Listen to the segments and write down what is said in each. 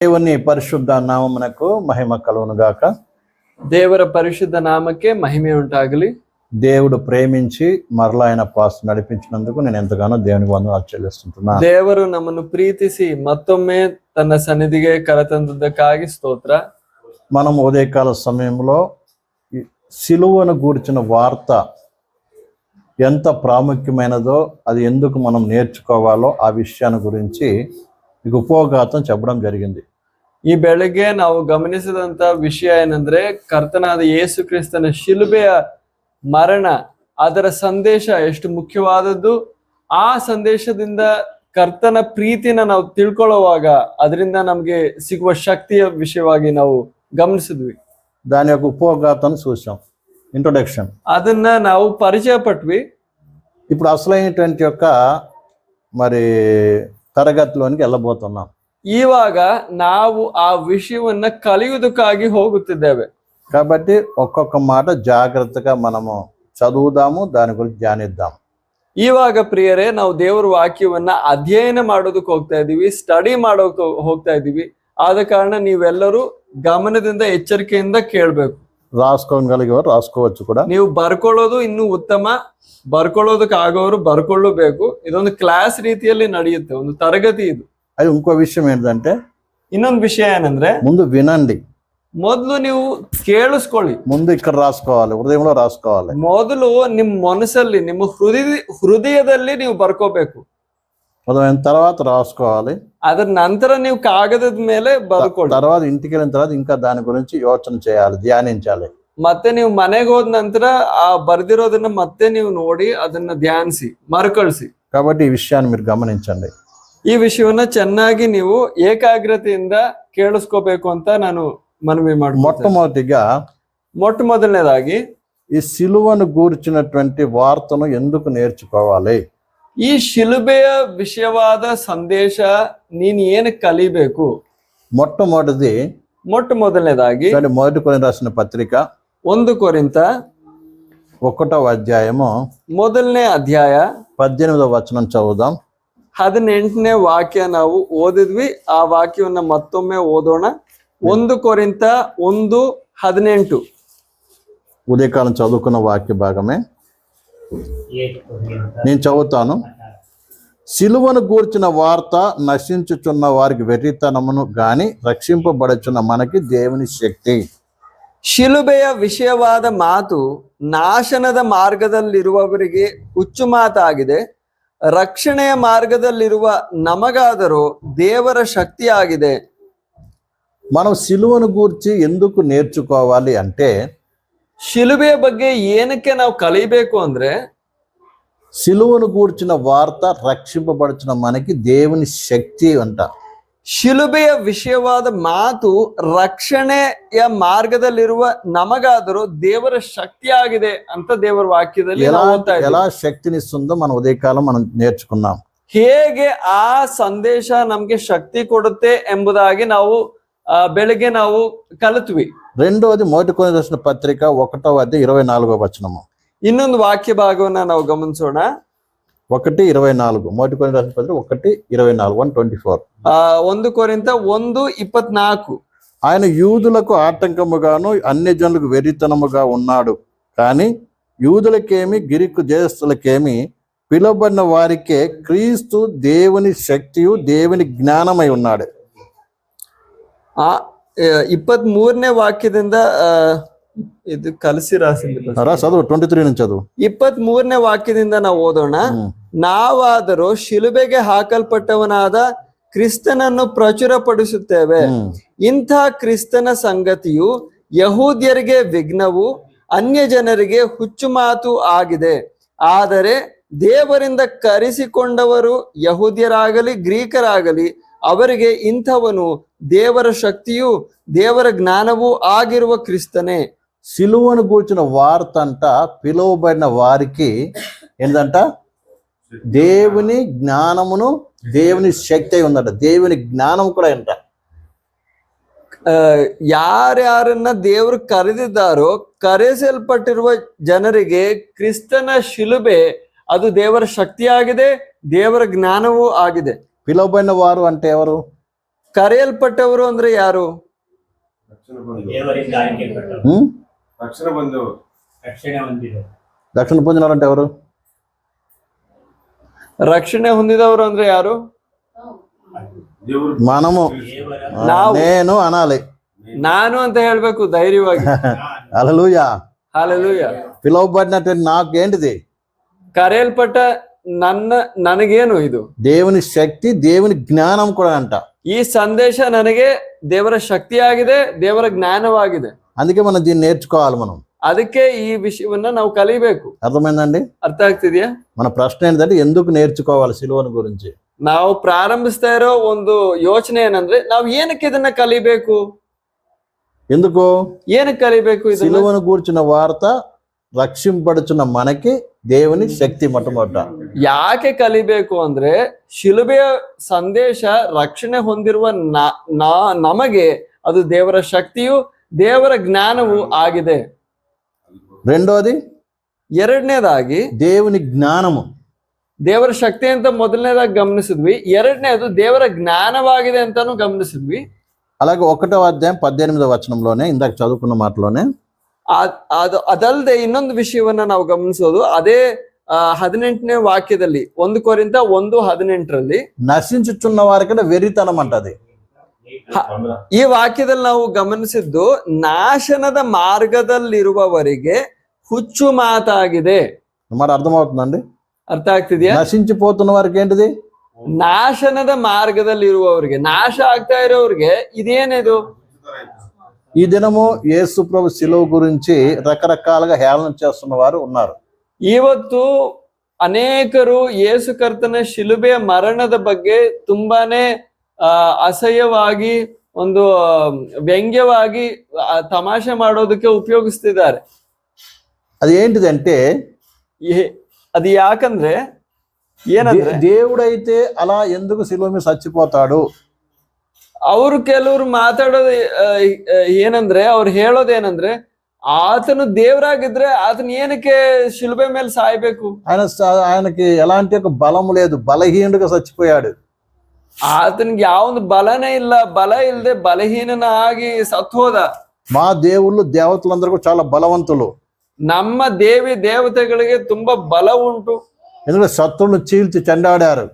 దేవుని పరిశుద్ధ నామమునకు మహిమ కలుగును గాక ದೇವರ ಪರಿಶುದ್ಧ ನಾಮಕ್ಕೆ ಮಹಿಮೆ ಉಂಟಾಗಲಿ దేవుడు ప్రేమించి మరలా ఆయన పాస్ నడిపించినందుకు నేను ఎంతగానో దేవునికి వందనాలు చెల్లిస్తుంటున్నా ದೇವರು ನಮ್ಮನ್ನು ಪ್ರೀತಿಸಿ ಮತ್ತೊಮ್ಮೆ ತನ್ನ ಸನ್ನಿಧಿಗೆ ಕರೆತಂದದ್ದಕ್ಕಾಗಿ ಸ್ತೋತ್ರ మనం ఉదయకాల సమయంలో ఈ సిలువను గూర్చిన వార్త ఎంత ప్రాముఖ్యమైనదో అది ఎందుకు మనం నేర్చుకోవాలో ఆ విషయాన్ని గురించి మీకు ఉపోఘాతం చెప్పడం జరిగింది ಈ ಬೆಳಗ್ಗೆ ನಾವು ಗಮನಿಸಿದಂತ ವಿಷಯ ಏನಂದ್ರೆ ಕರ್ತನಾದ ಯೇಸು ಕ್ರಿಸ್ತನ ಶಿಲುಬೆಯ ಮರಣ ಅದರ ಸಂದೇಶ ಎಷ್ಟು ಮುಖ್ಯವಾದದ್ದು ಆ ಸಂದೇಶದಿಂದ ಕರ್ತನ ಪ್ರೀತಿನ ನಾವು ತಿಳ್ಕೊಳ್ಳುವಾಗ ಅದರಿಂದ ನಮ್ಗೆ ಸಿಗುವ ಶಕ್ತಿಯ ವಿಷಯವಾಗಿ ನಾವು ಗಮನಿಸಿದ್ವಿ దాని యొక్క ఉపోఘాతం చూసాం ఇంట్రొడక్షన్ ಅದನ್ನ ನಾವು ಪರಿಚಯ ಪಟ್ವಿ ఇప్పుడు అసలైనటువంటి యొక్క మరి తరగతిలోనికి వెళ్ళబోతున్నాం ಇವಾಗ ನಾವು ಆ ವಿಷಯವನ್ನ ಕಲಿಯುವುದಕ್ಕಾಗಿ ಹೋಗುತ್ತಿದ್ದೇವೆ కాబట్టి ఒక్కొక్క మాట జాగ్రత్తగా మనము చదువుదాము దాని గురించి ధ్యానిద్దాం ಇವಾಗ ಪ್ರಿಯರೇ ನಾವು ದೇವರ ವಾಕ್ಯವನ್ನ ಅಧ್ಯಯನ ಮಾಡೋದಕ್ಕೆ ಹೋಗ್ತಾ ಇದೀವಿ ಸ್ಟಡಿ ಮಾಡೋಕೆ ಹೋಗ್ತಾ ಇದೀವಿ ಆದ ಕಾರಣ ನೀವೆಲ್ಲರೂ ಗಮನದಿಂದ ಎಚ್ಚರಿಕೆಯಿಂದ ಕೇಳ್ಬೇಕು రాసుకోగలిగేవారు రాసుకోవచ్చు కూడా ನೀವು ಬರ್ಕೊಳ್ಳೋದು ಇನ್ನೂ ಉತ್ತಮ ಬರ್ಕೊಳ್ಳೋದಕ್ಕೆ ಆಗೋರು ಬರ್ಕೊಳ್ಳಬೇಕು ಇದೊಂದು ಕ್ಲಾಸ್ ರೀತಿಯಲ್ಲಿ ನಡೆಯುತ್ತೆ ಒಂದು ತರಗತಿ ಇದು అది ఇంకో విషయం ఏంటంటే ಇನ್ನೊಂದು ವಿಷಯ ಏನಂದ್ರೆ ముందు వినండి ಮೊದಲು ನೀವು ಕೇಳಿಸ್ಕೊಳ್ಳಿ ముందు ఇక్కడ రాసుకోవాలి హృదయంలో రాసుకోవాలి ಮೊದಲು ನಿಮ್ ಮನಸ್ಸಲ್ಲಿ ನಿಮ್ಮ ಹೃದಯ ಹೃದಯದಲ್ಲಿ ನೀವು ಬರ್ಕೋಬೇಕು ఉదయం తర్వాత రాసుకోవాలి ಅದ್ರ ನಂತರ ನೀವು ಕಾಗದದ ಮೇಲೆ ಬರ್ಕೊಳ್ಳಿ తర్వాత ఇంటికి వెళ్ళిన తర్వాత ఇంకా దాని గురించి యోచన చేయాలి ధ్యానించాలి ಮತ್ತೆ ನೀವು ಮನೆಗೆ ಹೋದ ನಂತರ ಆ ಬರ್ದಿರೋದನ್ನ ಮತ್ತೆ ನೀವು ನೋಡಿ ಅದನ್ನ ಧ್ಯಾನಿಸಿ ಮರುಕಳಿಸಿ కాబట్టి ఈ విషయాన్ని మీరు గమనించండి ಈ ವಿಷಯವನ್ನ ಚೆನ್ನಾಗಿ ನೀವು ಏಕಾಗ್ರತೆಯಿಂದ ಕೇಳಿಸ್ಕೋಬೇಕು ಅಂತ ನಾನು ಮನವಿ ಮಾಡ್ತೀನಿ మొట్టమొదటిగా ಮೊಟ್ಟ ಮೊದಲನೇದಾಗಿ ఈ సిలువను గూర్చినటువంటి వార్తను ఎందుకు నేర్చుకోవాలి ಈ ಶಿಲುಬೆಯ ವಿಷಯವಾದ ಸಂದೇಶ ನೀನ್ ಏನ್ ಕಲಿಬೇಕು మొట్టమొదటిది ಮೊಟ್ಟ ಮೊದಲನೇದಾಗಿ చూడండి, మొదటి కొని రాసిన పత్రిక ಒಂದು ಕೊರಿಂತ ఒకటో అధ్యాయము ಮೊದಲನೇ ಅಧ್ಯಾಯ పద్దెనిమిదవ వచనం చదువుదాం ಹದಿನೆಂಟನೇ ವಾಕ್ಯ ನಾವು ಓದಿದ್ವಿ ಆ ವಾಕ್ಯವನ್ನ ಮತ್ತೊಮ್ಮೆ ಓದೋಣ ಒಂದು ಕೊರಿಂತ ಒಂದು ಹದಿನೆಂಟು ఉదయకాలం చదువుకున్న వాక్య భాగమే నేను చదువుతాను సిలువను గూర్చిన వార్త నశించుచున్న వారికి వెర్రితనమును గాని రక్షింపబడుచున్న మనకి దేవుని శక్తి ಶಿಲುಬೆಯ ವಿಷಯವಾದ ಮಾತು ನಾಶನದ ಮಾರ್ಗದಲ್ಲಿರುವವರಿಗೆ ಹುಚ್ಚು ಮಾತಾಗಿದೆ ರಕ್ಷಣೆಯ ಮಾರ್ಗದಲ್ಲಿರುವ ನಮಗಾದರೂ ದೇವರ ಶಕ್ತಿಯಾಗಿದೆ మనం సిలువను గూర్చి ఎందుకు నేర్చుకోవాలి అంటే ಶಿಲುಬೆಯ ಬಗ್ಗೆ ಏನಕ್ಕೆ ನಾವು ಕಲಿಬೇಕು ಅಂದ್ರೆ సిలువను గూర్చిన వార్త రక్షింపబడుచున్న మనకి దేవుని శక్తి అంట ಶಿಲುಬೆಯ ವಿಷಯವಾದ ಮಾತು ರಕ್ಷಣೆಯ ಮಾರ್ಗದಲ್ಲಿರುವ ನಮಗಾದರೂ ದೇವರ ಶಕ್ತಿಯಾಗಿದೆ ಅಂತ ದೇವರ ವಾಕ್ಯದಲ್ಲಿ ఎలా ನಾವು ಓದ್ತಾ ಇದ್ದೀವಿ. ఎలా శక్తినిస్తుందో మనం ఉదయకాలం మనం నేర్చుకున్నాం ಹೇಗೆ ಆ ಸಂದೇಶ ನಮ್ಗೆ ಶಕ್ತಿ ಕೊಡುತ್ತೆ ಎಂಬುದಾಗಿ ನಾವು ಆ, ಬೆಳಗ್ಗೆ ನಾವು ಕಲಿತ್ವಿ రెండోది మొదటి కొని రాసిన పత్రిక ఒకటో అధ్యాయం ఇరవై నాలుగో వచనము ಇನ್ನೊಂದು ವಾಕ್ಯ ಭಾಗವನ್ನ ನಾವು ಗಮನಿಸೋಣ ఒకటి ఇరవై నాలుగు మొదటి కొని రాసిన పత్రిక ఒకటి ఇరవై నాలుగు వన్ ట్వంటీ ఫోర్ ಆ ಒಂದು ಕೊರಿಂತ ಒಂದು ಇಪ್ಪತ್ನಾಲ್ಕು ఆయన యూదులకు ఆటంకముగాను అన్య జనులకు వెరితనముగా ఉన్నాడు కానీ యూదులకేమి గిరికు దేశస్తులకేమి పిలువబడిన వారికే క్రీస్తు దేవుని శక్తియు దేవుని జ్ఞానమై ఉన్నాడు ಆ ಇಪ್ಪತ್ ಮೂರನೇ ವಾಕ್ಯದಿಂದ ಆ, ಇದು ಕಲಸಿ ರಾಸಿಲ್ಲ రా చదువు ట్వంటీ త్రీ నుంచి చదువు ಇಪ್ಪತ್ ಮೂರನೇ ವಾಕ್ಯದಿಂದ ನಾವು ಓದೋಣ ఉమ్. ನಾವಾದರೂ ಶಿಲುಬೆಗೆ ಹಾಕಲ್ಪಟ್ಟವನಾದ ಕ್ರಿಸ್ತನನ್ನು ಪ್ರಚುರಪಡಿಸುತ್ತೇವೆ ఉమ్. ಇಂಥ ಕ್ರಿಸ್ತನ ಸಂಗತಿಯು ಯಹೂದ್ಯರಿಗೆ ವಿಘ್ನವು ಅನ್ಯ ಜನರಿಗೆ ಹುಚ್ಚು ಮಾತು ಆಗಿದೆ ಆದರೆ ದೇವರಿಂದ ಕರೆಸಿಕೊಂಡವರು ಯಹೂದ್ಯರಾಗಲಿ ಗ್ರೀಕರಾಗಲಿ ಅವರಿಗೆ ಇಂಥವನು ದೇವರ ಶಕ್ತಿಯು ದೇವರ ಜ್ಞಾನವೂ ಆಗಿರುವ ಕ್ರಿಸ್ತನೇ సిలువను గూర్చిన వార్త అంట పిలువబడిన వారికి ఏంటంట దేవుని జ్ఞానమును దేవుని శక్తి అయి ఉందంట దేవుని జ్ఞానం కూడా అంట ಆ, ಯಾರ್ಯಾರನ್ನ ದೇವರು ಕರೆದಿದ್ದಾರೋ ಕರೆಸಲ್ಪಟ್ಟಿರುವ ಜನರಿಗೆ ಕ್ರಿಸ್ತನ ಶಿಲುಬೆ ಅದು ದೇವರ ಶಕ್ತಿಯಾಗಿದೆ ದೇವರ ಜ್ಞಾನವೂ ಆಗಿದೆ పిలువబడిన వారు అంటే ఎవరు ಕರೆಯಲ್ಪಟ್ಟವರು ಅಂದ್ರೆ ಯಾರು ರಕ್ಷಣೆ ಬಂದು ದೇವರಿಂದ ಆಯ್ಕೆಪಟ್ಟರು ఉం? ರಕ್ಷಣೆ ಬಂದು ರಕ್ಷಣೆ ಹೊಂದಿದರು రక్షణ పొందినారంటే ఎవరు ರಕ್ಷಣೆ ಹೊಂದಿದವರು ಅಂದ್ರೆ ಯಾರು ದೇವರು మనము ದೇವರ ఆ, ನಾವು. నేను అనాలి ನಾನು ಅಂತ ಹೇಳ್ಬೇಕು ಧೈರ್ಯವಾಗಿ అలలుయ ಹಾಲೆಲೂಯ పిలువబడినటువంటి నాకు ఏంటిది ಕರೆಯಲ್ಪಟ್ಟ ನನ್ನ ನನಗೇನು ಇದು దేవుని శక్తి దేవుని జ్ఞానం కూడా అంట ಈ ಸಂದೇಶ ನನಗೆ ದೇವರ ಶಕ್ತಿಯಾಗಿದೆ ದೇವರ ಜ್ಞಾನವಾಗಿದೆ అందుకే మనం దీన్ని నేర్చుకోవాలి మనం ಅದಕ್ಕೆ ಈ ವಿಷಯವನ್ನ ನಾವು ಕಲಿಬೇಕು అర్థమైందండి ಅರ್ಥ ಆಗ್ತಿದ್ಯಾ మన ప్రశ్న ఏంటంటే ఎందుకు నేర్చుకోవాలి సిలువను గురించి ನಾವು ಪ್ರಾರಂಭಿಸ್ತಾ ಇರೋ ಒಂದು ಯೋಚನೆ ಏನಂದ್ರೆ ನಾವು ಏನಕ್ಕೆ ಇದನ್ನ ಕಲಿಬೇಕು ఎందుకు ಏನಕ್ಕೆ ಕಲಿಬೇಕು ಇದನ್ನ సిలువను గూర్చిన వార్త రక్షింపడుచున్న మనకి దేవుని శక్తి మొట్టమొదట ಯಾಕೆ ಕಲಿಬೇಕು ಅಂದ್ರೆ ಶಿಲುಬೆಯ ಸಂದೇಶ ರಕ್ಷಣೆ ಹೊಂದಿರುವ ನ- ನಾ- ನಮಗೆ ಅದು ದೇವರ ಶಕ್ತಿಯು ದೇವರ ಜ್ಞಾನವು ಆಗಿದೆ రెండోది ಎರಡನೇದಾಗಿ దేవుని జ్ఞానము ದೇವರ ಶಕ್ತಿ ಅಂತ ಮೊದಲನೇದಾಗಿ ಗಮನಿಸಿದ್ವಿ ಎರಡನೇದು ದೇವರ ಜ್ಞಾನವಾಗಿದೆ ಅಂತಾನು ಗಮನಿಸಿದ್ವಿ అలాగే ఒకటో అధ్యాయం పద్దెనిమిదో వచనంలోనే ఇందాక చదువుకున్న మాటలోనే ಆ- ಅದು ಅದಲ್ಲದೆ ಇನ್ನೊಂದು ವಿಷಯವನ್ನ ನಾವು ಗಮನಿಸೋದು ಅದೇ ಆ, ಹದಿನೆಂಟನೇ ವಾಕ್ಯದಲ್ಲಿ ಒಂದು ಕೊರಿಂದ ಒಂದು ಹದಿನೆಂಟರಲ್ಲಿ నశించుచున్న వారికంటే వెరితనం అంటది ಈ ವಾಕ್ಯದಲ್ಲಿ ನಾವು ಗಮನಿಸಿದ್ದು ನಾಶನದ ಮಾರ್ಗದಲ್ಲಿರುವವರಿಗೆ ಹುಚ್ಚು ಮಾತಾಗಿದೆ మరి అర్థమవుతుందండి ಅರ್ಥ ಆಗ್ತಿದ್ಯಾ నశించిపోతున్న వారికి ఏంటిది ನಾಶನದ ಮಾರ್ಗದಲ್ಲಿರುವವರಿಗೆ ನಾಶ ಆಗ್ತಾ ಇರೋರಿಗೆ ಇದೇನಿದು ఈ దినము యేసు ప్రభు శిలువ గురించి రకరకాలుగా హేళన చేస్తున్న వారు ఉన్నారు ಇವತ್ತು ಅನೇಕರು ಯೇಸು ಕರ್ತನ ಶಿಲುಬೆಯ ಮರಣದ ಬಗ್ಗೆ ತುಂಬಾನೇ ಆ, ಅಸಹ್ಯವಾಗಿ ಒಂದು ಆ, ವ್ಯಂಗ್ಯವಾಗಿ ಆ, ತಮಾಷೆ ಮಾಡೋದಕ್ಕೆ ಉಪಯೋಗಿಸ್ತಿದ್ದಾರೆ అది ఏంటిదంటే ಏ- ಅದು ಯಾಕಂದ್ರೆ ಏನಂದ್ರೆ దే- దేవుడైతే అలా ఎందుకు శిలువ మీద చచ్చిపోతాడు ಅವರು ಕೆಲವರು ಮಾತಾಡೋದು ಆ, ಆ, ಏನಂದ್ರೆ ಅವ್ರು ಹೇಳೋದೇನಂದ್ರೆ ಆತನು ದೇವರಾಗಿದ್ರೆ ಆತನ ಏನಕ್ಕೆ ಶಿಲುಬೆ ಮೇಲೆ ಸಾಯ್ಬೇಕು ఆయన స- ఆయనకి ఎలాంటి ఒక బలం లేదు బలహీనుడిగా చచ్చిపోయాడు ಆತನಿಗೆ ಯಾವೊಂದು ಬಲನೇ ಇಲ್ಲ ಬಲ ಇಲ್ಲದೆ ಬಲಹೀನನ ಆಗಿ ಸತ್ತು ಹೋದ మా దేవుళ్ళు దేవతలందరూ కూడా చాలా బలవంతులు ನಮ್ಮ ದೇವಿ ದೇವತೆಗಳಿಗೆ ತುಂಬಾ ಬಲ ಉಂಟು ఎందుకంటే శత్రువులను చీల్చి చెండాడారు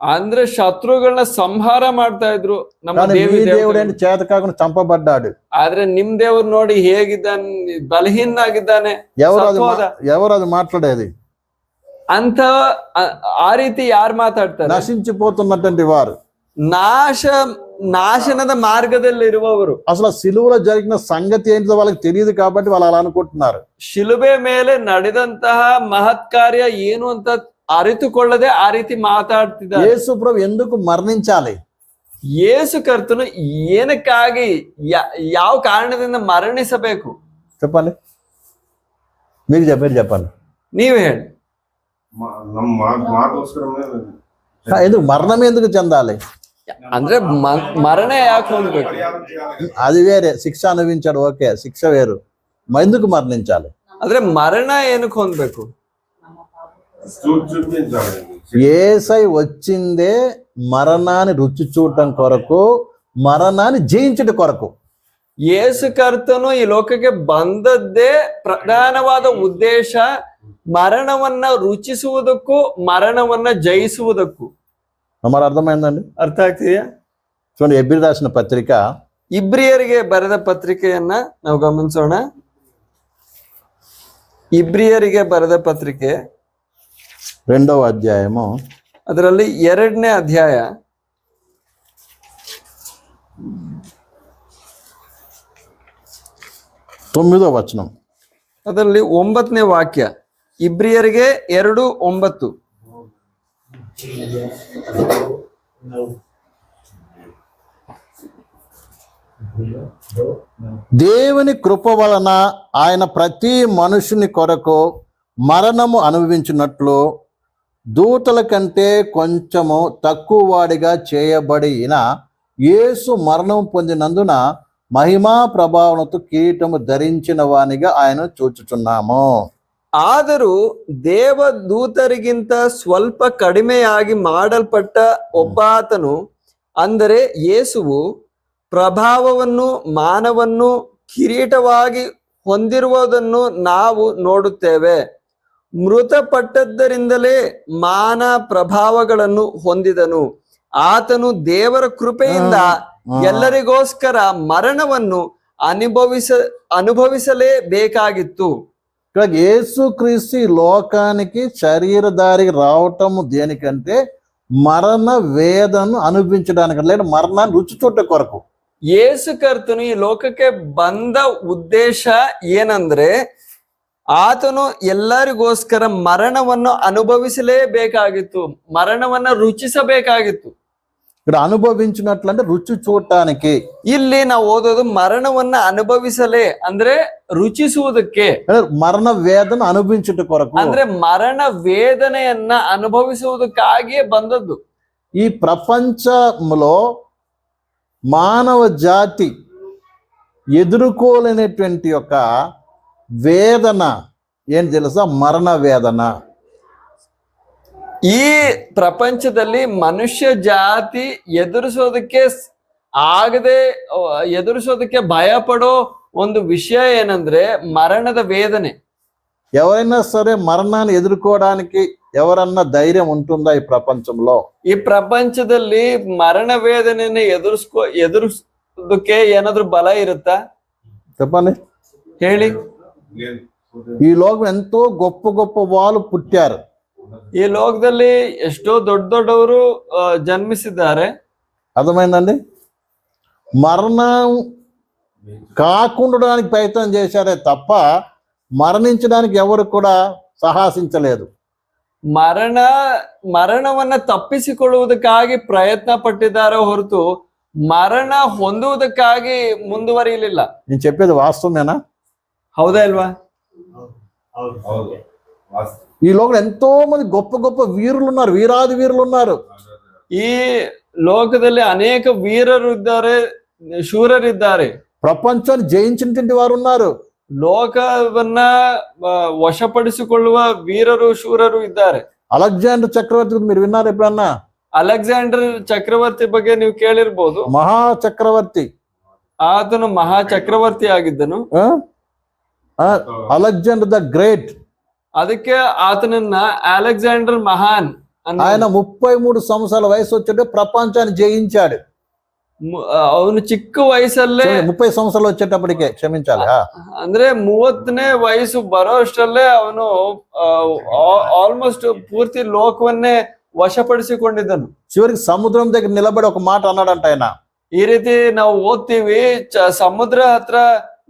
ಅಂದ್ರೆ ಶತ್ರುಗಳನ್ನ ಸಂಹಾರ ಮಾಡ್ತಾ ಇದ್ರು ನಮ್ಮ కానీ ದೇವಿ మీ దేవుడు ದೇವತೆಗಳು. ఏంటి చేత కాకుండా చంపబడ్డాడు ಆದ್ರೆ ನಿಮ್ ದೇವ್ರು ನೋಡಿ ಹೇಗಿದ್ದಾನೆ ಬಲಹೀನಾಗಿದ್ದಾನೆ ఎవరు అది సత్వోద. మా- ఎవరు అది మాట్లాడేది ಅಂತ ಆ- ಆ ರೀತಿ ಯಾರು ಮಾತಾಡ್ತಾರೆ నశించిపోతున్నటువంటి వారు ನಾಶ ನಾಶನದ ಮಾರ್ಗದಲ್ಲಿರುವವರು అసలు ఆ సిలువలో జరిగిన సంగతి ఏంటిదో వాళ్ళకి తెలియదు కాబట్టి వాళ్ళు అలా అనుకుంటున్నారు ಶಿಲುಬೆ ಮೇಲೆ ನಡೆದಂತಹ ಮಹತ್ ಕಾರ್ಯ ಏನು ಅಂತ ಅರಿತುಕೊಳ್ಳದೆ ಆ ರೀತಿ ಮಾತಾಡ್ತಿದ್ದಾರೆ యేసు ప్రభు ఎందుకు మరణించాలి ಯೇಸು ಕರ್ತನು ಏನಕ್ಕಾಗಿ ಯಾ- ಯಾವ ಕಾರಣದಿಂದ ಮರಣಿಸಬೇಕು చెప్పండి మీకు చెప్పారు చెప్పండి ನೀವೇ ಹೇಳಿ ಮ- ನಮ್ಮ ಮಾ- ಮಾರ್ಗೋಸ್ಕರನೇ ఆ, ఎందుకు మరణం ఎందుకు చెందాలి ಅಂದ್ರೆ ಮ- ಮರಣ ಯಾಕೆ ಹೊಂದ್ಬೇಕು ಪರಿಹಾರ చేయాలి. అది వేరే శిక్ష అనుభవించాడు ఓకే శిక్ష వేరు మ- ఎందుకు మరణించాలి ಅಂದ್ರೆ ಮರಣ ಏನಕ್ಕೆ ಹೊಂದ್ಬೇಕು చూ- చూపించాలి ఏసై వచ్చిందే మరణాన్ని రుచి చూడటం కొరకు మరణాన్ని జయించట కొరకు ಯೇಸು ಕರ್ತನು ಈ ಲೋಕಕ್ಕೆ ಬಂದದ್ದೇ ಪ್ರಧಾನವಾದ ಉದ್ದೇಶ ಮರಣವನ್ನ ರುಚಿಸುವುದಕ್ಕೂ ಮರಣವನ್ನ ಜಯಿಸುವುದಕ್ಕೂ మరి అర్థమైందండి ಅರ್ಥ ಆಗ್ತಿದೆಯಾ చూడండి ఎబ్బిరి రాసిన పత్రిక ಇಬ್ರಿಯರಿಗೆ ಬರೆದ ಪತ್ರಿಕೆಯನ್ನ ನಾವು ಗಮನಿಸೋಣ ಇಬ್ರಿಯರಿಗೆ ಬರೆದ ಪತ್ರಿಕೆ రెండవ అధ్యాయము ಅದರಲ್ಲಿ ಎರಡನೇ ಅಧ್ಯಾಯ తొమ్మిదో వచనం ಅದರಲ್ಲಿ ಒಂಬತ್ತನೇ ವಾಕ್ಯ ಇಬ್ರಿಯರಿಗೆ ಎರಡು ಒಂಬತ್ತು దేవుని కృప వలన ఆయన ప్రతి మనుషుని కొరకు మరణము అనుభవించినట్లు దూతల కంటే కొంచెము తక్కువ వాడిగా చేయబడిన యేసు మరణం పొందినందున మహిమా ప్రభావంతో కిరీటము ధరించిన వానిగా ఆయన చూచుచున్నాము. ಆದರೂ ದೇವದೂತರಿಗಿಂತ ಸ್ವಲ್ಪ ಕಡಿಮೆಯಾಗಿ ಮಾಡಲ್ಪಟ್ಟ ಒಬ್ಬಾತನು ಅಂದರೆ ಯೇಸುವು ಪ್ರಭಾವವನ್ನು ಮಾನವನ್ನು ಕಿರೀಟವಾಗಿ ಹೊಂದಿರುವುದನ್ನು ನಾವು ನೋಡುತ್ತೇವೆ. ಮೃತಪಟ್ಟದ್ದರಿಂದಲೇ ಮಾನ ಪ್ರಭಾವಗಳನ್ನು ಹೊಂದಿದನು. ಆತನು ದೇವರ ಕೃಪೆಯಿಂದ ಎಲ್ಲರಿಗೋಸ್ಕರ ಮರಣವನ್ನು ಅನುಭವಿಸ ಅನುಭವಿಸಲೇಬೇಕಾಗಿತ್ತು. ఇక్కడ యేసుక్రీస్తు ఈ లోకానికి శరీరధారికి రావటం దేనికంటే మరణ వేదను అనుభవించడానికి లేదా మరణాన్ని రుచి చూడ కొరకు ಯೇಸು ಕರ್ತನು ಈ ಲೋಕಕ್ಕೆ ಬಂದ ಉದ್ದೇಶ ಏನಂದ್ರೆ ಆತನು ಎಲ್ಲರಿಗೋಸ್ಕರ ಮರಣವನ್ನು ಅನುಭವಿಸಲೇಬೇಕಾಗಿತ್ತು ಮರಣವನ್ನ ರುಚಿಸಬೇಕಾಗಿತ್ತು ఇక్కడ అనుభవించినట్లు అంటే రుచి చూడటానికి ಇಲ್ಲಿ ನಾವು ಓದೋದು ಮರಣವನ್ನ ಅನುಭವಿಸಲೇ ಅಂದ್ರೆ ರುಚಿಸುವುದಕ್ಕೆ అంటే మరణ వేదన అనుభవించుట కొరకు ಅಂದ್ರೆ ಮರಣ ವೇದನೆಯನ್ನ ಅನುಭವಿಸುವುದಕ್ಕಾಗಿಯೇ ಬಂದದ್ದು ఈ ప్రపంచంలో మానవ జాతి ఎదుర్కోలేనటువంటి యొక్క వేదన ఏం తెలుసా మరణ వేదన ಈ ಪ್ರಪಂಚದಲ್ಲಿ ಮನುಷ್ಯ ಜಾತಿ ಎದುರಿಸೋದಕ್ಕೆ ಸ್- ಆಗದೆ ಅ, ಎದುರಿಸೋದಕ್ಕೆ ಭಯ ಪಡೋ ಒಂದು ವಿಷಯ ಏನಂದ್ರೆ ಮರಣದ ವೇದನೆ ఎవరైనా సరే మరణాన్ని ఎదుర్కోవడానికి ఎవరన్నా ధైర్యం ఉంటుందా ఈ ప్రపంచంలో ಈ ಪ್ರಪಂಚದಲ್ಲಿ ಮರಣ ವೇದನೆಯನ್ನ ಎದುರಿಸ್ಕೋ ಎದುರಿಸೋದಕ್ಕೆ ಏನಾದ್ರೂ ಬಲ ಇರುತ್ತಾ చెప్పండి ಹೇಳಿ లేదు ఈ లోకం ఎంతో గొప్ప గొప్ప వాళ్ళు పుట్టారు ಈ ಲೋಕದಲ್ಲಿ ಎಷ್ಟೋ ದೊಡ್ಡ ದೊಡ್ಡವರು ಆ, ಜನ್ಮಿಸಿದ್ದಾರೆ అర్థమైందండి మరణం కాకుండడానికి ప్రయత్నం చేశారే తప్ప మరణించడానికి ఎవరు కూడా సాహసించలేదు ಮರಣ ಮರಣವನ್ನ ತಪ್ಪಿಸಿಕೊಳ್ಳುವುದಕ್ಕಾಗಿ ಪ್ರಯತ್ನ ಪಟ್ಟಿದ್ದಾರೆ ಹೊರತು ಮರಣ ಹೊಂದುವುದಕ್ಕಾಗಿ ಮುಂದುವರಿಯಲಿಲ್ಲ నేను చెప్పేది వాస్తవమేనా ಹೌದಾ ಇಲ್ವಾ ಹೌದು ಹೌದು ವಾಸ್ತು ఈ లోకంలో ఎంతో మంది గొప్ప గొప్ప వీరులు ఉన్నారు వీరాది వీరులు ఉన్నారు ಈ ಲೋಕದಲ್ಲಿ ಅನೇಕ ವೀರರು ಇದ್ದಾರೆ ಶೂರರಿದ್ದಾರೆ ప్రపంచాన్ని జయించినటువంటి వారు ఉన్నారు ಲೋಕವನ್ನ ಆ, ವಶಪಡಿಸಿಕೊಳ್ಳುವ ವೀರರು ಶೂರರು ಇದ್ದಾರೆ అలెగ్జాండర్ చక్రవర్తి గురించి మీరు విన్నారు ఎప్పుడన్నా ಅಲೆಕ್ಸಾಂಡರ್ ಚಕ್ರವರ್ತಿ ಬಗ್ಗೆ ನೀವು ಕೇಳಿರ್ಬೋದು మహా చక్రవర్తి ಆತನು ಮಹಾ ಚಕ್ರವರ್ತಿ ಆಗಿದ್ದನು ఆ? ఆ, అలెగ్జాండర్ ద గ్రేట్ ಅದಕ್ಕೆ ಆತನನ್ನ ಅಲೆಕ್ಸಾಂಡರ್ ಮಹಾನ್ ಅನ್ನೋ ఆయన ముప్పై మూడు సంవత్సరాల వయసు వచ్చేటే ప్రపంచాన్ని జయించాడు ಮು- ಅವನು ಚಿಕ್ಕ ವಯಸ್ಸಲ್ಲೇ ముప్పై సంవత్సరాలు వచ్చేటప్పటికే క్షమించాలి ఆ. ಅಂದ್ರೆ ಮೂವತ್ತನೇ ವಯಸ್ಸು ಬರೋ ಅಷ್ಟರಲ್ಲೇ ಅವನು ಆಲ್ಮೋಸ್ಟ್ ಪೂರ್ತಿ ಲೋಕವನ್ನೇ ವಶಪಡಿಸಿಕೊಂಡಿದ್ದನು చివరికి సముద్రం దగ్గర నిలబడి ఒక మాట అన్నాడంట ఆయన ಈ ರೀತಿ ನಾವು ಓದ್ತೀವಿ ಚ- ಸಮುದ್ರ ಹತ್ರ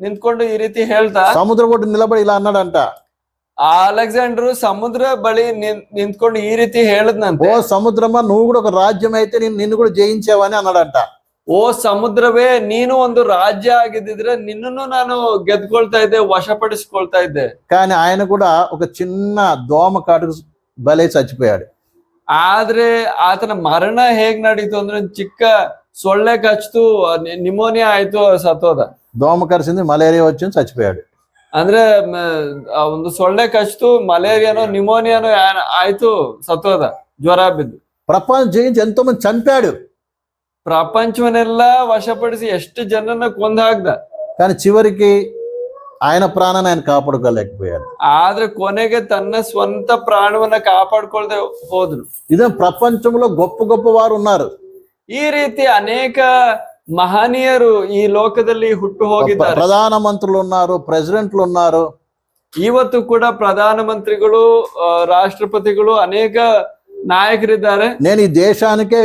ನಿಂತ್ಕೊಂಡು ಈ ರೀತಿ ಹೇಳ್ತಾ సముద్రం ఒడ్డు నిలబడి ఇలా అన్నాడంట ಆ ಅಲೆಕ್ಸಾಂಡರ್ ಸಮುದ್ರ ಬಳಿ ನಿನ್- ನಿಂತ್ಕೊಂಡು ಈ ರೀತಿ ఓ ಹೇಳದ್ನಂತೆ సముద్రమా నువ్వు కూడా ఒక రాజ్యం అయితే నేను నిన్ను కూడా జయించావని అన్నాడంట ಓ ಸಮುದ್ರವೇ ನೀನು ಒಂದು ರಾಜ್ಯ ಆಗಿದ್ದಿದ್ರೆ ನಿನ್ನನ್ನು ನಾನು ಗೆದ್ಕೊಳ್ತಾ ಇದ್ದೆ ವಶಪಡಿಸ್ಕೊಳ್ತಾ ಇದ್ದೆ కానీ ఆయన కూడా ఒక చిన్న దోమ కాటుకు బలై చచ్చిపోయాడు ಆದ್ರೆ ಆತನ ಮರಣ ಹೇಗ್ ನಡೀತು ಅಂದ್ರೆ ಒಂದ್ ಚಿಕ್ಕ ಸೊಳ್ಳೆ ಕಚ್ತು ನಿಮೋನಿಯಾ ಆಯ್ತು ಸತ್ತೋದ దోమ కరిసింది మలేరియా వచ్చింది చచ్చిపోయాడు ಅಂದ್ರೆ ಮ, ಆ ಒಂದು ಸೊಳ್ಳೆ ಕಚ್ತು ಮಲೇರಿಯಾನೋ ನಿಮೋನಿಯಾನೋ ಯಾ- ಆಯ್ತು ಸತ್ತೋದ ಜ್ವರ ಬಿದ್ದು ప్రపంచం జయించి ఎంతో మంది చంపాడు ಪ್ರಪಂಚವನ್ನೆಲ್ಲ ವಶಪಡಿಸಿ ಎಷ್ಟು ಜನನ್ನ ಕೊಂದ ಹಾಕ್ದ కానీ చివరికి ఆయన ప్రాణాన్ని ఆయన కాపాడుకోలేకపోయాడు ಆದ್ರೆ ಕೊನೆಗೆ ತನ್ನ ಸ್ವಂತ ಪ್ರಾಣವನ್ನ ಕಾಪಾಡ್ಕೊಳ್ದೆ ಹೋದ್ರು ఇదే ప్రపంచంలో గొప్ప గొప్ప వారు ఉన్నారు ಈ ರೀತಿ ಅನೇಕ ಮಹನೀಯರು ಈ ಲೋಕದಲ್ಲಿ ಹುಟ್ಟು ಹೋಗಿದ್ದಾರೆ ప్రధాన మంత్రులు ఉన్నారు ప్రెసిడెంట్లు ఉన్నారు ಇವತ್ತು ಕೂಡ ಪ್ರಧಾನಮಂತ್ರಿಗಳು ಆ, ರಾಷ್ಟ್ರಪತಿಗಳು ಅನೇಕ ನಾಯಕರಿದ್ದಾರೆ నేను ఈ దేశానికే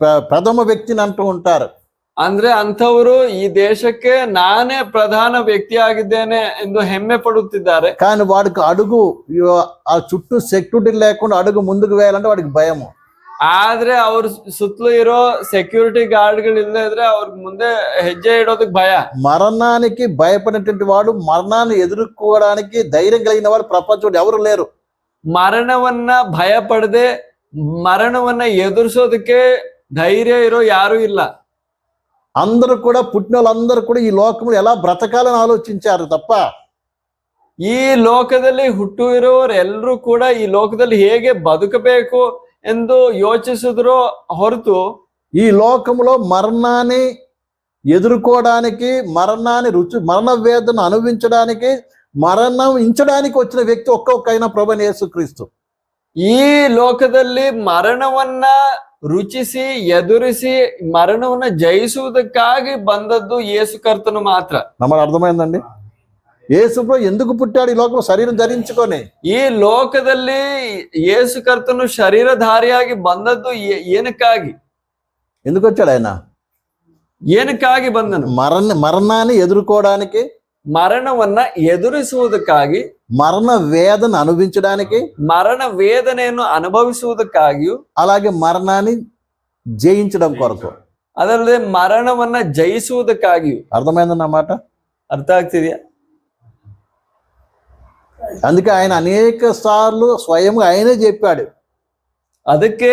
ప్ర- ప్రథమ వ్యక్తిని అంటూ ఉంటారు ಅಂದ್ರೆ ಅಂಥವರು ಈ ದೇಶಕ್ಕೆ ನಾನೇ ಪ್ರಧಾನ ವ್ಯಕ್ತಿ ಆಗಿದ್ದೇನೆ ಎಂದು ಹೆಮ್ಮೆ ಪಡುತ್ತಿದ್ದಾರೆ కానీ వాడికి అడుగు ఇవ- ఆ చుట్టూ సెక్యూరిటీ లేకుండా అడుగు ముందుకు వేయాలంటే వాడికి భయము ಆದ್ರೆ ಅವ್ರ ಸುತ್ತಲೂ ಇರೋ ಸೆಕ್ಯೂರಿಟಿ ಗಾರ್ಡ್ಗಳು ಇಲ್ಲದೆ ಇದ್ರೆ ಅವ್ರಿಗೆ ಮುಂದೆ ಹೆಜ್ಜೆ ಇಡೋದಕ್ ಭಯ మరణానికి భయపడినటువంటి వాడు మరణాన్ని ఎదుర్కోవడానికి ధైర్యం కలిగిన వాడు ప్రపంచంలో ఎవరు లేరు ಮರಣವನ್ನ ಭಯ ಪಡದೆ ಮರಣವನ್ನ ಎದುರಿಸೋದಕ್ಕೆ ಧೈರ್ಯ ಇರೋ ಯಾರು ಇಲ್ಲ అందరూ కూడా పుట్టిన వాళ్ళందరూ కూడా ఈ లోకంలో ఎలా బ్రతకాలని ఆలోచించారు తప్ప ಈ ಲೋಕದಲ್ಲಿ ಹುಟ್ಟು ಇರೋರು ಎಲ್ಲರೂ ಕೂಡ ಈ ಲೋಕದಲ್ಲಿ ಹೇಗೆ ಬದುಕಬೇಕು ಎಂದು ಯೋಚಿಸಿದ್ರು ಹೊರತು ఈ లోకంలో మరణాన్ని ఎదుర్కోవడానికి మరణాన్ని రుచి మరణ వేదన అనుభవించడానికి మరణం ఇంచడానికి వచ్చిన వ్యక్తి ఒక్కొక్కైన ప్రభు యేసుక్రీస్తు ಈ ಲೋಕದಲ್ಲಿ ಮರಣವನ್ನ ರುಚಿಸಿ ಎದುರಿಸಿ ಮರಣವನ್ನ ಜಯಿಸುವುದಕ್ಕಾಗಿ ಬಂದದ್ದು ಯೇಸು ಕರ್ತನು ಮಾತ್ರ నమ్మరు అర్థమైందండి యేసు ప్రభు ఎందుకు పుట్టాడు ఈ లోకం శరీరం ధరించుకొని ಈ ಲೋಕದಲ್ಲಿ ಯೇಸು ಕರ್ತನು ಶರೀರಧಾರಿಯಾಗಿ ಬಂದದ್ದು ಏ- ಏನಕ್ಕಾಗಿ ఎందుకు వచ్చాడు ఆయన ಏನಕ್ಕಾಗಿ ಬಂದನು మరణ మరణాన్ని ఎదుర్కోవడానికి ಮರಣವನ್ನ ಎದುರಿಸುವುದಕ್ಕಾಗಿ మరణ వేదన అనుభవించడానికి ಮರಣ ವೇದನೆಯನ್ನು ಅನುಭವಿಸುವುದಕ್ಕಾಗಿಯೂ అలాగే మరణాన్ని జయించడం కొరకు ಅದಲ್ಲದೆ ಮರಣವನ್ನ ಜಯಿಸುವುದಕ್ಕಾಗಿಯೂ అర్థమైందన్నమాట ಅರ್ಥ ಆಗ್ತಿದೆಯಾ అందుకే ఆయన అనేక సార్లు స్వయంగా ఆయనే చెప్పాడు ಅದಕ್ಕೆ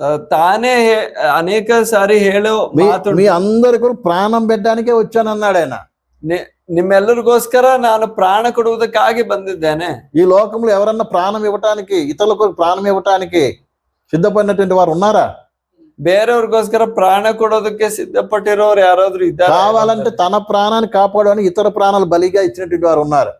ಆ, ತಾನೇ ಹೇ- ಅನೇಕ ಸಾರಿ ಹೇಳೋ మీ ಮಾತು మీ అందరి కొరకు ప్రాణం పెట్టడానికే వచ్చాను అన్నాడు ఆయన ನಿ- ನಿಮ್ಮೆಲ್ಲರಿಗೋಸ್ಕರ ನಾನು ಪ್ರಾಣ ಕೊಡುವುದಕ್ಕಾಗಿ ಬಂದಿದ್ದೇನೆ ఈ లోకంలో ఎవరన్నా ప్రాణం ఇవ్వటానికి ఇతరుల కొరకు ప్రాణం ఇవ్వటానికి సిద్ధపడినటువంటి వారు ఉన్నారా ಬೇರೆಯವ್ರಿಗೋಸ್ಕರ ಪ್ರಾಣ ಕೊಡೋದಕ್ಕೆ ಸಿದ್ಧಪಟ್ಟಿರೋರು ಯಾರಾದ್ರೂ ಇದ್ದಾರೆ కావాలంటే తన ప్రాణాన్ని కాపాడడానికి ఇతర ప్రాణాలు బలిగా ఇచ్చినటువంటి వారు ఉన్నారు ಆ-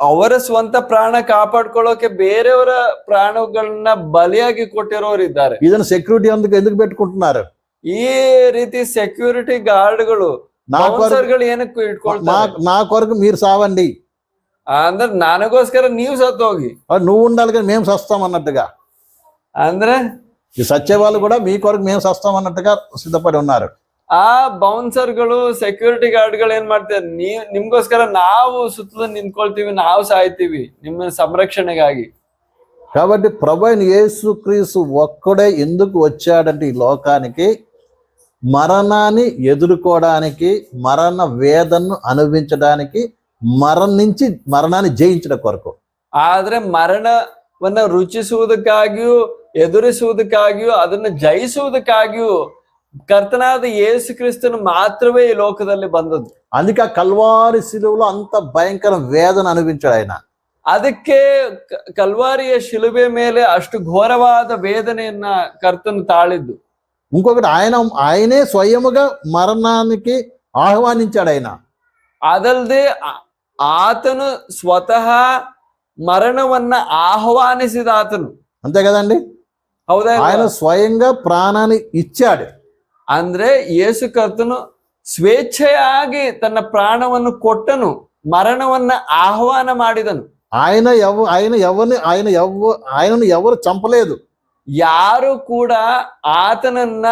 ಅವರ ಸ್ವಂತ ಪ್ರಾಣ ಕಾಪಾಡ್ಕೊಳ್ಳೋಕೆ ಬೇರೆಯವರ ಪ್ರಾಣಗಳನ್ನ ಬಲಿಯಾಗಿ ಕೊಟ್ಟಿರೋರು ಇದ್ದಾರೆ ಇದನ್ನ సెక్యూరిటీ ఎందుకు ఎందుకు పెట్టుకుంటున్నారు ಈ ರೀತಿ ಸೆಕ್ಯೂರಿಟಿ ಗಾರ್ಡ್ಗಳು నా కొరకు ಬೌನ್ಸರ್ಗಳು ಏನಕ್ಕೆ నా ಇಟ್ಕೊಳ್ತಾರೆ నా కొరకు మీరు సావండి ಅಂದ್ರೆ ನನಗೋಸ್ಕರ ನೀವು ಸತ್ತೋಗಿ మరి నువ్వు ఉండాలి కానీ మేము సస్తాం అన్నట్టుగా ಅಂದ್ರೆ ఈ సత్య వాళ్ళు కూడా మీ కొరకు మేము సస్తాం అన్నట్టుగా సిద్ధపడి ఉన్నారు ಆ ಬೌನ್ಸರ್ಗಳು ಸೆಕ್ಯೂರಿಟಿ ಗಾರ್ಡ್ಗಳು ಏನ್ ಮಾಡ್ತಾರೆ ನೀವ್ ನಿಮ್ಗೋಸ್ಕರ ನಾವು ಸುತ್ತಲೂ ನಿಂತ್ಕೊಳ್ತೀವಿ ನಾವು ಸಾಯ್ತೀವಿ ನಿಮ್ಮ ಸಂರಕ್ಷಣೆಗಾಗಿ కాబట్టి ప్రభు అయిన యేసుక్రీస్తు ఒక్కడే ఎందుకు వచ్చాడంటే ఈ లోకానికి మరణాన్ని ఎదుర్కోవడానికి మరణ వేదనను అనుభవించడానికి మరణించి మరణాన్ని జయించడం కొరకు ಆದ್ರೆ ಮರಣವನ್ನ ರುಚಿಸುವುದಕ್ಕಾಗಿಯೂ ಎದುರಿಸುವುದಕ್ಕಾಗಿಯೂ ಅದನ್ನ ಜಯಿಸುವುದಕ್ಕಾಗಿಯೂ ಕರ್ತನಾದ ಯೇಸು ಕ್ರಿಸ್ತನು ಮಾತ್ರವೇ ಈ ಲೋಕದಲ್ಲಿ ಬಂದದ್ದು అందుకే ఆ కల్వారి శిలువలో అంత భయంకర వేదన అనుభవించాడు ఆయన ಅದಕ್ಕೆ ಕ- ಕಲ್ವಾರಿಯ ಶಿಲುಬೆ ಮೇಲೆ ಅಷ್ಟು ಘೋರವಾದ ವೇದನೆಯನ್ನ ಕರ್ತನು ತಾಳಿದ್ದು ఇంకొకటి ఆయన ఆయనే స్వయముగా మరణానికి ఆహ్వానించాడు ఆయన ಅದಲ್ಲದೆ ಆ- ಆತನು ಸ್ವತಃ ಮರಣವನ್ನ ಆಹ್ವಾನಿಸಿದ ಆತನು అంతే కదండి ಹೌದಾ ಇಲ್ವಾ? ఆయన స్వయంగా ప్రాణాన్ని ఇచ్చాడు ಅಂದ್ರೆ ಯೇಸು ಕರ್ತನು ಸ್ವೇಚ್ಛೆಯಾಗಿ ತನ್ನ ಪ್ರಾಣವನ್ನು ಕೊಟ್ಟನು ಮರಣವನ್ನ ಆಹ್ವಾನ ಮಾಡಿದನು ఆయన ఎవ ఆయన ఎవరిని ఆయన ఎవ ఆయనను ఎవరు చంపలేదు ಯಾರು ಕೂಡ ಆತನನ್ನ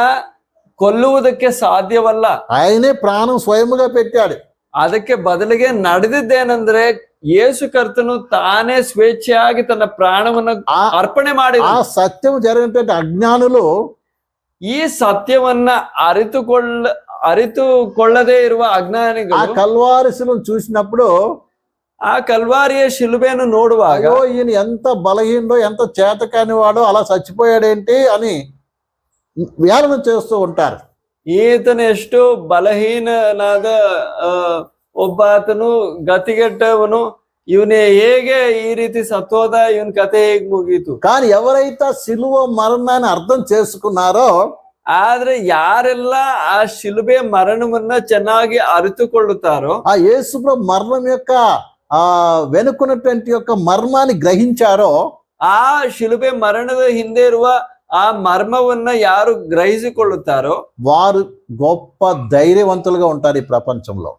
ಕೊಲ್ಲುವುದಕ್ಕೆ ಸಾಧ್ಯವಲ್ಲ ఆయనే ప్రాణం స్వయముగా పెట్టాడు ಅದಕ್ಕೆ ಬದಲಿಗೆ ನಡೆದಿದ್ದೇನೆಂದ್ರೆ ಯೇಸು ಕರ್ತನು ತಾನೇ ಸ್ವೇಚ್ಛೆಯಾಗಿ ತನ್ನ ಪ್ರಾಣವನ್ನು ఆ ಅರ್ಪಣೆ ఆ ಮಾಡಿದ సత్యం జరిగినటువంటి అజ్ఞానులు ಈ ಸತ್ಯವನ್ನ ಅರಿತುಕೊಳ್ಳ ಅರಿತುಕೊಳ್ಳದೇ ಇರುವ ఆ ಅಜ್ಞಾನಿಗಳು కల్వారిశిలను చూసినప్పుడు ಆ ಕಲ್ವಾರಿಯ ಶಿಲುಬೆಯನ್ನು ನೋಡುವಾಗ అయ్యో ఈయన ఎంత బలహీనో ఎంత చేతకాని వాడో అలా చచ్చిపోయాడేంటి అని వేలన చేస్తూ ఉంటారు ಈತನ ಎಷ್ಟು ಬಲಹೀನನಾದ ಆ, ಒಬ್ಬ ಆತನು ಗತಿಗೆಟ್ಟವನು ಇವನೇ ಹೇಗೆ ಈ ರೀತಿ ಸತ್ತೋದ ಇವನ್ ಕತೆ ಹೇಗ್ ಮುಗೀತು కానీ ఎవరైతే ఆ సిలువ మరణాన్ని అర్థం చేసుకున్నారో ಆದ್ರೆ ಯಾರೆಲ್ಲ ಆ ಶಿಲುಬೆ ಮರಣವನ್ನ ಚೆನ್ನಾಗಿ ಅರಿತುಕೊಳ್ಳುತ್ತಾರೋ ఆ యేసుప్రభు మరణం యొక్క ఆ వెనుకున్నటువంటి యొక్క మర్మాన్ని గ్రహించారో ಆ ಶಿಲುಬೆ ಮರಣದ ಹಿಂದೆ ಇರುವ ಆ ಮರ್ಮವನ್ನ ಯಾರು ಗ್ರಹಿಸಿಕೊಳ್ಳುತ್ತಾರೋ వారు గొప్ప ధైర్యవంతులుగా ఉంటారు ఈ ప్రపంచంలో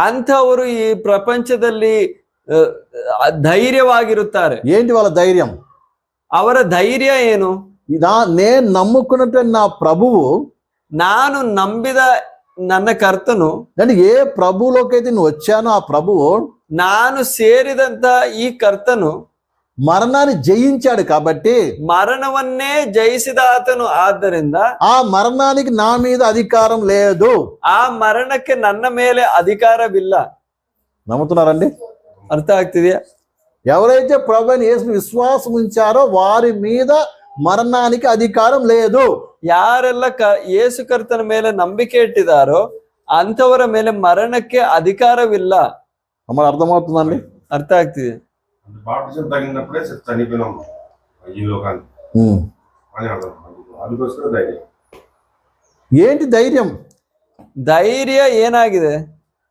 ಅಂಥವರು ಈ ಪ್ರಪಂಚದಲ್ಲಿ ಆ, ಆ, ಧೈರ್ಯವಾಗಿರುತ್ತಾರೆ ఏంటి వాళ్ళ ధైర్యం ಅವರ ಧೈರ್ಯ ಏನು నా నేను నమ్ముకున్నటువంటి నా ప్రభువు ನಾನು ನಂಬಿದ ನನ್ನ ಕರ್ತನು అంటే ఏ ప్రభువులోకి అయితే నేను వచ్చానో ఆ ప్రభువు ನಾನು ಸೇರಿದಂತ ಈ ಕರ್ತನು మరణాన్ని జయించాడు కాబట్టి ಮರಣವನ್ನೇ ಜಯಿಸಿದ ಆತನು ಆದ್ದರಿಂದ ఆ మరణానికి నా మీద అధికారం లేదు ಆ ಮರಣಕ್ಕೆ ನನ್ನ ಮೇಲೆ ಅಧಿಕಾರವಿಲ್ಲ నమ్ముతున్నారండి ಅರ್ಥ ಆಗ್ತಿದೆಯಾ ఎవరైతే ప్రభు అయిన యేసుని విశ్వాసం ఉంచారో వారి మీద మరణానికి అధికారం లేదు ಯಾರೆಲ್ಲ ಕ ಯೇಸು ಕರ್ತನ ಮೇಲೆ ನಂಬಿಕೆ ಇಟ್ಟಿದಾರೋ ಅಂಥವರ ಮೇಲೆ ಮರಣಕ್ಕೆ ಅಧಿಕಾರವಿಲ್ಲ మరి అర్థమవుతుందండి ಅರ್ಥ ಆಗ್ತಿದೆ అంటే బాప్టిజం తగినప్పుడే చనిపోయినాం ఈ లోకానికి ఉమ్. అని అర్థం అందుకోసం ధైర్యం ఏంటి ధైర్యం ಧೈರ್ಯ ಏನಾಗಿದೆ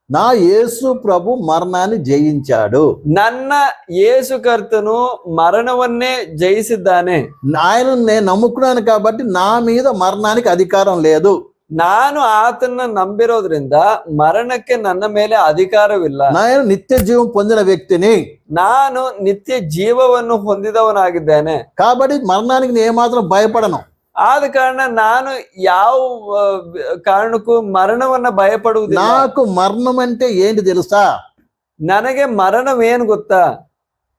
నా యేసు ప్రభు మరణాన్ని జయించాడు ನನ್ನ ಯೇಸು ಕರ್ತನು ಮರಣವನ್ನೇ ಜಯಿಸಿದ್ದಾನೆ ఆయన నేను నమ్ముకున్నాను కాబట్టి నా మీద మరణానికి అధికారం లేదు ನಾನು ಆತನ ನಂಬಿರೋದ್ರಿಂದ ಮರಣಕ್ಕೆ ನನ್ನ ಮೇಲೆ ಅಧಿಕಾರವಿಲ್ಲ నేను నిత్య జీవం పొందిన వ్యక్తిని ನಾನು ನಿತ್ಯ ಜೀವವನ್ನು ಹೊಂದಿದವನಾಗಿದ್ದೇನೆ కాబట్టి మరణానికి నేను ఏమాత్రం భయపడను ಆದ ಕಾರಣ ನಾನು ಯಾವ ಆ, ಕಾರಣಕ್ಕೂ ಮರಣವನ್ನ ಭಯಪಡುವುದಿಲ್ಲ నాకు మరణం అంటే ఏంటి తెలుసా ನನಗೆ ಮರಣವೇನು ಗೊತ್ತಾ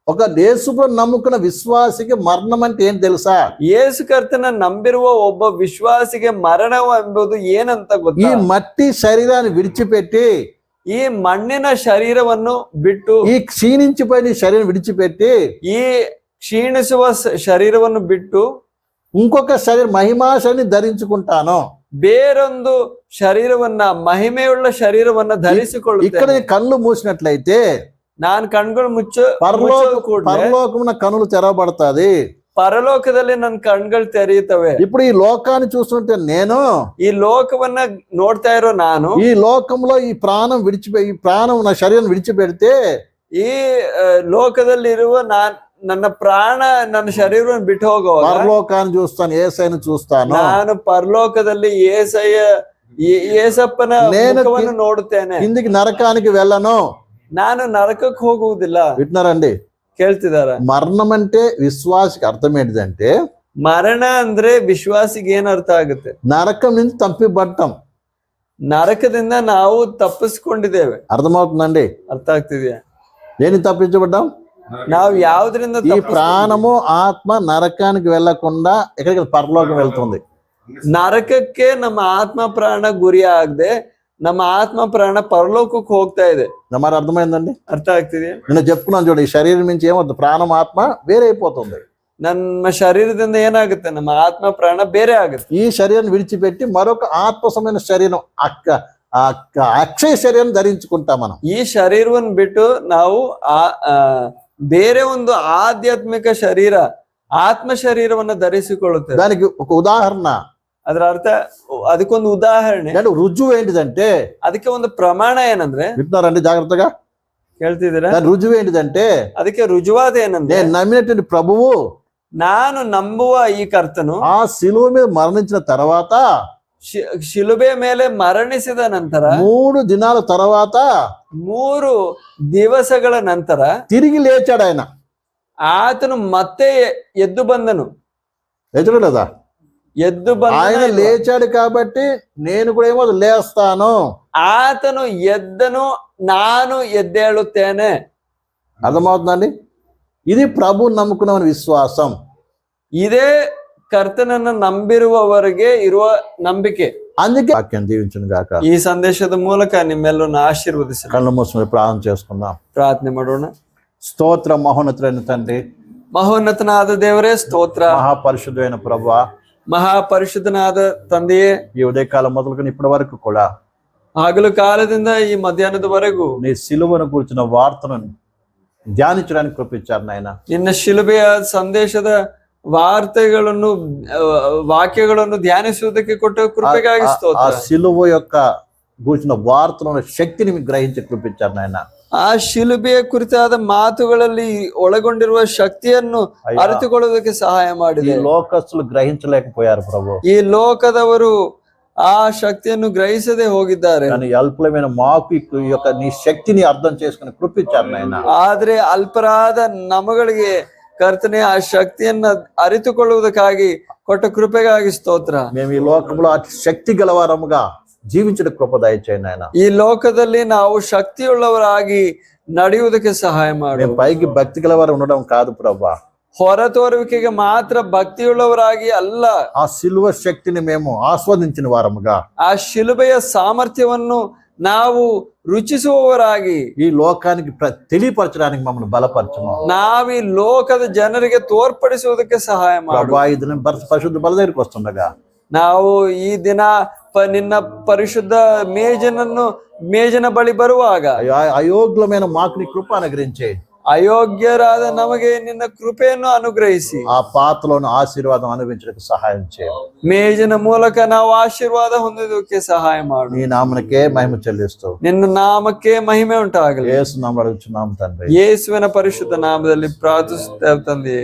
ఒక యేసుప్రభు నమ్ముకున్న విశ్వాసికి మరణం అంటే ఏంటి తెలుసా ಯೇಸು ಕರ್ತನ ನಂಬಿರುವ ಒಬ್ಬ ವಿಶ್ವಾಸಿಗೆ ಮರಣ ಎಂಬುದು ಏನಂತ ఈ ಗೊತ್ತಾ మట్టి శరీరాన్ని విడిచిపెట్టి ಈ ಮಣ್ಣಿನ ಶರೀರವನ್ನು ಬಿಟ್ಟು ఈ క్షీణించిపోయిన ఈ శరీరం విడిచిపెట్టి ಈ ಕ್ಷೀಣಿಸುವ ಸ- ಶರೀರವನ್ನು ಬಿಟ್ಟು ఇంకొక శరీరం మహిమా శరీరం ధరించుకుంటాను ಬೇರೊಂದು ಶರೀರವನ್ನ ಮಹಿಮೆಯುಳ್ಳ ಶರೀರವನ್ನ ఇక్కడ ಧರಿಸಿಕೊಳ್ಳುತ್ತೇನೆ నీ కళ్ళు మూసినట్లయితే ನಾನ್ ಕಣ್ಗಳು ಮುಚ್ಚ పరలోక ಮುಚ್ಚೋದು ಕೂಡಲೇ పరలోకమున కనులు తెరవబడతాది ಪರಲೋಕದಲ್ಲಿ ನನ್ನ ಕಣ್ಗಳು ತೆರೆಯುತ್ತವೆ ఇప్పుడు ఈ లోకాన్ని చూస్తుంటే నేను ಈ ಲೋಕವನ್ನ ನೋಡ್ತಾ ಇರೋ ನಾನು ఈ లోకంలో ఈ ప్రాణం విడిచిపె ఈ ప్రాణం నా శరీరం విడిచిపెడితే ಈ ಆ, ಲೋಕದಲ್ಲಿರುವ ನಾನ್ ನನ್ನ ಪ್ರಾಣ ನನ್ನ ಶರೀರವನ್ನು ಬಿಟ್ಟು ಹೋಗುವಾಗ పరలోకాన్ని చూస్తాను ఏసైని చూస్తాను ನಾನು ಪರಲೋಕದಲ್ಲಿ ಏಸಯ್ಯ ಏ- ಏಸಪ್ಪನ నేను ಮುಖವನ್ನು ನೋಡುತ್ತೇನೆ కిందికి నరకానికి వెళ్ళను ನಾನು ನರಕಕ್ಕೆ ಹೋಗುವುದಿಲ್ಲ వింటున్నారండి ಕೇಳ್ತಿದಾರ మరణం అంటే విశ్వాసకి అర్థం ఏంటిదంటే ಮರಣ ಅಂದ್ರೆ ವಿಶ್ವಾಸಿಗೆ ಏನ್ ಅರ್ಥ ಆಗುತ್ತೆ నరకం నుంచి తప్పిపడటం ನರಕದಿಂದ ನಾವು ತಪ್ಪಿಸ್ಕೊಂಡಿದ್ದೇವೆ అర్థమవుతుందండి ಅರ್ಥ ಆಗ್ತಿದ್ಯಾ దేని తప్పించబడ్డాం ನಾವು ಯಾವ್ದ್ರಿಂದ ఈ ತಪ್ಪಿಸ್ಕೊಂಡಿದ್ದೀವಿ? ప్రాణము ఆత్మ నరకానికి వెళ్లకుండా ఎక్కడికి పరలోకం వెళ్తుంది ನರಕಕ್ಕೆ ನಮ್ಮ ಆತ್ಮ ಪ್ರಾಣ ಗುರಿ ಆಗದೆ ನಮ್ಮ ಆತ್ಮ ಪ್ರಾಣ ಪರಲೋಕಕ್ಕೆ ಹೋಗ್ತಾ ಇದೆ మరి అర్థమైందండి ಅರ್ಥ ಆಗ್ತಿದೆಯಾ నేను చెప్పుకున్నాను చూడండి ఈ శరీరం నుంచి ఏమవుతుంది ప్రాణం ఆత్మ వేరైపోతుంది ನಮ್ಮ ಶರೀರದಿಂದ ಏನಾಗುತ್ತೆ ನಮ್ಮ ಆತ್ಮ ಪ್ರಾಣ ಬೇರೆ ಆಗುತ್ತೆ ఈ శరీరాన్ని విడిచిపెట్టి మరొక ఆత్మసమైన శరీరం అక్క అక్క అక్షయ శరీరం ధరించుకుంటాం మనం ಈ ಶರೀರವನ್ನು ಬಿಟ್ಟು ನಾವು ಆ ಆ, ಬೇರೆ ಒಂದು ಆಧ್ಯಾತ್ಮಿಕ ಶರೀರ ಆತ್ಮ ಶರೀರವನ್ನ ಧರಿಸಿಕೊಳ್ಳುತ್ತೇವೆ దానికి ఒక ఉదాహరణ ಅದರ ಅರ್ಥ ಅದಕ್ಕೊಂದು ಉದಾಹರಣೆ అంటే రుజువు ఏంటిదంటే ಅದಕ್ಕೆ ಒಂದು ಪ್ರಮಾಣ ಏನಂದ್ರೆ వింటున్నారండి జాగ్రత్తగా ಕೇಳ್ತಿದ್ದೀರಾ దాని రుజువు ఏంటిదంటే ಅದಕ್ಕೆ ರುಜುವಾದ ಏನಂದ್ರೆ నేను నమ్మినటువంటి ప్రభువు ನಾನು ನಂಬುವ ಈ ಕರ್ತನು ఆ శిలువ మీద మరణించిన తర్వాత ಶಿ- ಶಿಲುಬೆ ಮೇಲೆ ಮರಣಿಸಿದ ನಂತರ మూడు దినాల తర్వాత ಮೂರು ದಿವಸಗಳ ನಂತರ తిరిగి లేచాడు ఆయన ಆತನು ಮತ್ತೆ ಎದ್ದು ಬಂದನು లేచాడు లేదా ಎದ್ದು ఆయన ಬಂದ లేచాడు కాబట్టి నేను కూడా ఏమో లేస్తాను ಆತನು ಎದ್ದನು ನಾನು ಎದ್ದೇಳುತ್ತೇನೆ అర్థమవుతుందండి ఇది ప్రభు నమ్ముకున్న విశ్వాసం ಇದೇ ಕರ್ತನನ್ನ ನಂಬಿರುವವರಿಗೆ ಇರುವ ನಂಬಿಕೆ అందుకే వాక్యం దీవించును గాక ಈ ಸಂದೇಶದ ಮೂಲಕ ನಿಮ್ಮೆಲ್ಲರನ್ನು ಆಶೀರ್ವದಿಸಲು కళ్ళు మూసుకుని ప్రార్థన చేసుకుందాం ಪ್ರಾರ್ಥನೆ ಮಾಡೋಣ స్తోత్ర మహోన్నతులైన తండ్రి ಮಹೋನ್ನತನಾದ ದೇವರೇ ಸ್ತೋತ್ರ మహాపరిశుద్ధమైన ప్రభు ಮಹಾಪರಿಶುದ್ಧನಾದ ತಂದೆಯೇ ఈ ఉదయకాలం మొదలుకొని ఇప్పటి వరకు కూడా ಹಗಲು ಕಾಲದಿಂದ ಈ ಮಧ್ಯಾಹ್ನದವರೆಗೂ నీ సిలువను కూర్చున్న వార్తను ధ్యానించడానికి కృపించారు నాయన ನಿನ್ನ ಶಿಲುಬೆಯ ಸಂದೇಶದ ವಾರ್ತೆಗಳನ್ನು ಆ, ವಾಕ್ಯಗಳನ್ನು ಧ್ಯಾನಿಸುವುದಕ್ಕೆ ಕೊಟ್ಟ ಕೃಪೆಗಾಗಿ ఆ ಸ್ತೋತ್ರ సిలువ యొక్క కూర్చున్న వార్తలను శక్తిని మీకు గ్రహించి కృపించారు నాయన ಆ ಶಿಲುಬೆಯ ಕುರಿತಾದ ಮಾತುಗಳಲ್ಲಿ ಒಳಗೊಂಡಿರುವ ಶಕ್ತಿಯನ್ನು అయ్యా, ಅರಿತುಕೊಳ್ಳುವುದಕ್ಕೆ ಸಹಾಯ ఈ ಮಾಡಿದೆ లోకస్తులు గ్రహించలేకపోయారు ప్రభు ಈ ಲೋಕದವರು ಆ ಶಕ್ತಿಯನ್ನು ಗ್ರಹಿಸದೆ ಹೋಗಿದ್ದಾರೆ కానీ అల్పులమైన మాకు ఈ యొక్క నీ శక్తిని అర్థం చేసుకుని కృపించారు నాయన ಆದ್ರೆ ಅಲ್ಪರಾದ ನಮಗಳಿಗೆ ಕರ್ತನೆ ಆ ಶಕ್ತಿಯನ್ನ ಅರಿತುಕೊಳ್ಳುವುದಕ್ಕಾಗಿ ಕೊಟ್ಟ ಕೃಪೆಗಾಗಿ ಸ್ತೋತ್ರ మేము ఈ లోకంలో అతి శక్తి గలవారముగా జీవించడం కృప దయచేయండి ఆయన ಈ ಲೋಕದಲ್ಲಿ ನಾವು ಶಕ್ತಿಯುಳ್ಳವರಾಗಿ ನಡೆಯುವುದಕ್ಕೆ ಸಹಾಯ ಮಾಡು మేము పైకి భక్తి గలవారు ఉండడం కాదు ప్రభా ಹೊರತೋರುವಿಕೆಗೆ ಮಾತ್ರ ಭಕ್ತಿಯುಳ್ಳವರಾಗಿ ಅಲ್ಲ ఆ సిలువ శక్తిని మేము ఆస్వాదించిన వారముగా ಆ ಶಿಲುಬೆಯ ಸಾಮರ್ಥ್ಯವನ್ನು ನಾವು ರುಚಿಸುವವರಾಗಿ ఈ లోకానికి ప్ర- తెలియపరచడానికి మమ్మల్ని బలపరచము ನಾವೀ ಲೋಕದ ಜನರಿಗೆ ತೋರ್ಪಡಿಸುವುದಕ್ಕೆ ಸಹಾಯ ಮಾಡು ప్రభా ఇది నేను పరి- పరిశుద్ధ బల దగ్గరికి వస్తుండగా ನಾವು ಈ ದಿನ ಪ ನಿನ್ನ ಪರಿಶುದ್ಧ ಮೇಜನನ್ನು ಮೇಜನ ಬಳಿ ಬರುವಾಗ అయో- అయోగ్యమైన మాకు నీ కృప అనుగ్రహించి ಅಯೋಗ್ಯರಾದ ನಮಗೆ ನಿನ್ನ ಕೃಪೆಯನ್ನು ಅನುಗ್ರಹಿಸಿ ಆ ಪಾತ್ರವನ್ನು ಆಶೀರ್ವಾದ ಅನುಭವಿಸಲಿಕ್ಕೆ ಸಹಾಯ ಮೇಜಿನ ಮೂಲಕ ನಾವು ಆಶೀರ್ವಾದ ಹೊಂದೋದಕ್ಕೆ ಸಹಾಯ ಮಾಡು ಈ ನಾಮನಕ್ಕೆ ಮಹಿಮೆ ಚೆಲ್ಲಿಸ್ತು ನಿನ್ನ ನಾಮಕ್ಕೆ ಮಹಿಮೆ ಉಂಟಾಗಲಿ ಯೇಸು ನಾಮ ನಾಮ ತಂದೆ ಯೇಸುವಿನ ಪರಿಶುದ್ಧ ನಾಮದಲ್ಲಿ ಪ್ರಾರ್ಥಿಸುತ್ತೇವೆ ತಂದೆ